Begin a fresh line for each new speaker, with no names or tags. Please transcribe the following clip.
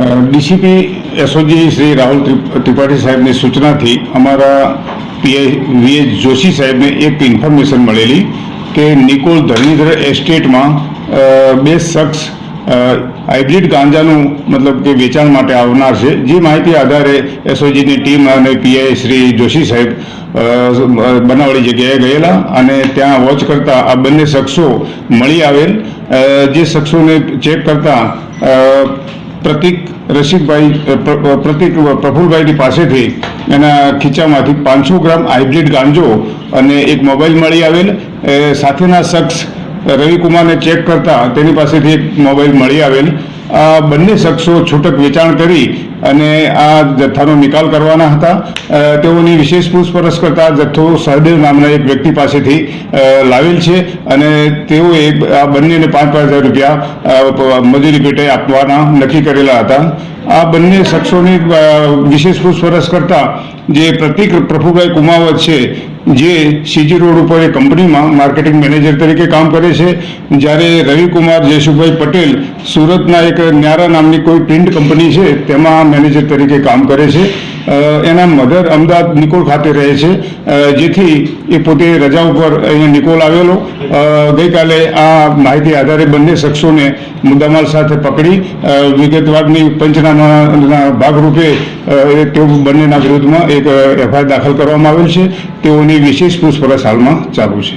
DCP SOG Shri Rahul ત્રિ- ત્રિપાઠી સાહેબની સૂચનાથી અમારા પીઆઈ વીએચ જોશી સાહેબને એક ઇન્ફોર્મેશન મળેલી કે નિકોલ ધરણીધર એસ્ટેટમાં બે શખ્સ હાઇબ્રિડ ગાંજાનું મતલબ કે વેચાણ માટે આવનાર છે. જે માહિતી આધારે એસઓજીની ટીમ અને પીઆઈ શ્રી જોશી સાહેબ બનાવડી જગ્યાએ ગયેલા અને ત્યાં વોચ કરતા આ બંને શખ્સો મળી આવેલ. જે શખ્સોને ચેક કરતા પ્રતિક પ્ર- પ્રતિક પ્રફુલભાઈની પાસેથી એના ખીચામાંથી પાંચસો ગ્રામ હાઇબ્રિડ ગાંજો અને એક મોબાઈલ મળી આવેલ. સાથેના શખ્સ રવિકુમારને ચેક કરતા તેની પાસેથી એક મોબાઈલ મળી આવેલ. આ બંને શખ્સો છૂટક વેચાણ કરી અને આ જથ્થાનો નિકાલ કરવાના હતા. તેઓની વિશેષ પૂછપરછ કરતા જથ્થો સહદેવ નામના એક વ્યક્તિ પાસેથી લાવેલ છે અને તેઓએ આ બંનેને પાંચ પાંચ હજાર રૂપિયા મજૂરી પેટે આપવાના નક્કી કરેલા હતા. આ બંને શખ્સોની વિશેષ પૂછપરછ કરતા જે પ્રતિક પ્રફુભાઈ કુમાવત છે, જે સીજી રોડ ઉપર એ કંપનીમાં માર્કેટિંગ મેનેજર તરીકે કામ કરે છે, જ્યારે રવિકુમાર જયસુભાઈ પટેલ સુરતના એક ન્યારા નામની કોઈ પ્રિન્ટ કંપની છે, તેમાં મેનેજર તરીકે કામ કરે છે. એના મધર અમદાવાદ નિકોલ ખાતે રહે છે. જેથી એ પોતે રજા ઉપર અહીંયા નિકોલ આવેલો. ગઈકાલે આ માહિતી આધારે બંને શખ્સોને મુદ્દામાલ સાથે પકડી. વિગતવારની પંચનામાના ભાગરૂપે તેઓ બંનેના વિરુદ્ધમાં એક એફઆઈઆર દાખલ કરવામાં આવેલ છે. તેઓની વિશેષ પૂછપરછ હાલમાં ચાલુ છે.